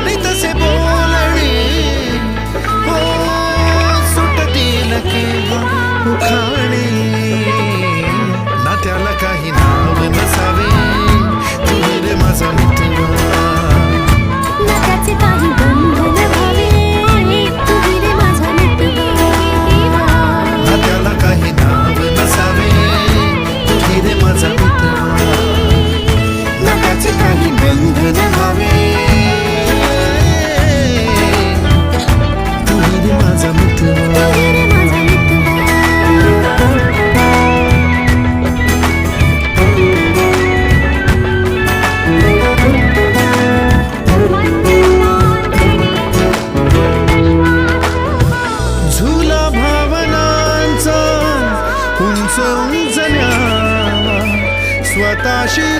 Margarita. समजण्या स्वतःशी